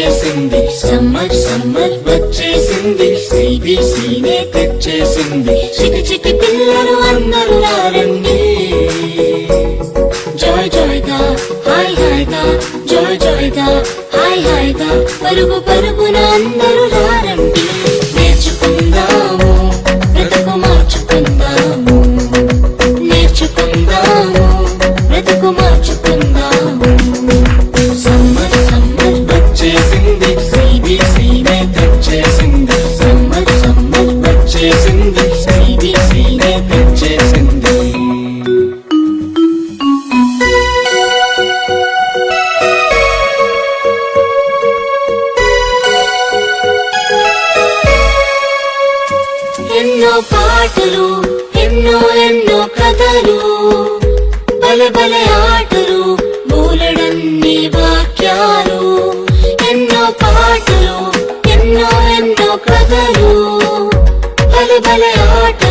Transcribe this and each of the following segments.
వచ్చేసింది. Summer summer వచ్చేసింది. సిబిసినే తెచ్చేసింది. చిటి చిటి పిల్లలు అందరూ రండి జాయ్ జాయ్గా హాయ్ హాయ్గా జాయ్ జాయ్గా హాయ్ హాయ్గా పరుగు పరుగున అందరూ రండి పాటలు ఎన్నో ఎన్నో కథలు. బల బల ఆటలు మూలడన్ని వాక్యాలు. ఎన్నో పాటలు ఎన్నో ఎన్నో కథలు. బల బల ఆటలు.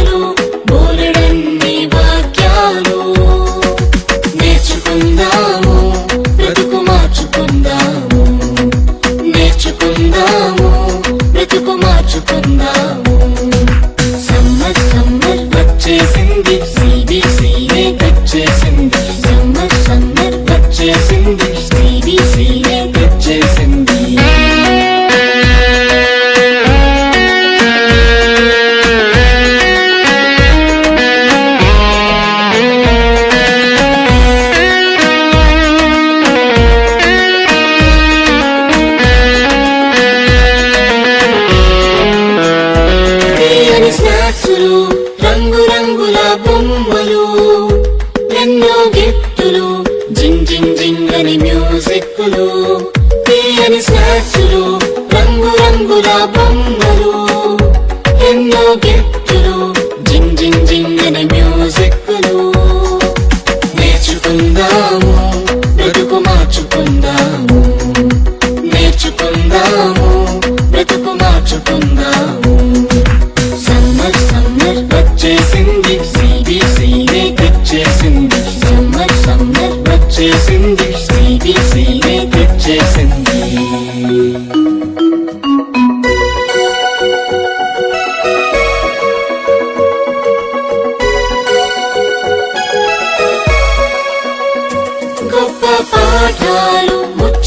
ఎన్నెన్నో గిఫ్టులు జింగ్ జింగ్ జింగ్ అని మ్యూజిక్లు తీయని స్నాక్స్లు రంగు రంగుల బొమ్మలు. ఎన్నో గిఫ్టులు జింగ్ జింగ్ జింగ్ అని మ్యూజిక్లు నేర్చుకుందాము.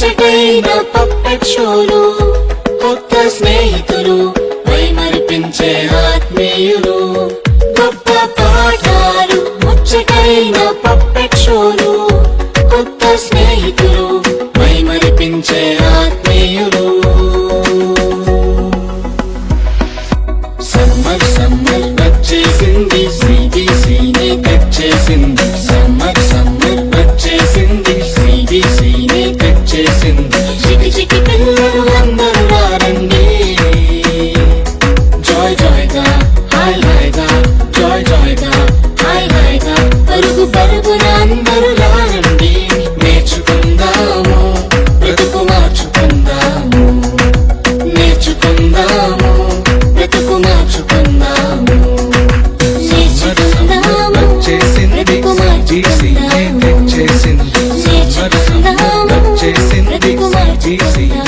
ముచ్చటైన పప్పెట్ షోలు కొత్త స్నేహితులు వైమరిపించే ఆత్మీయులు. గొప్ప పాఠాలు ముచ్చటైన పప్పెట్ సిబిసినే మార్చుకుందాము తెచ్చేసింది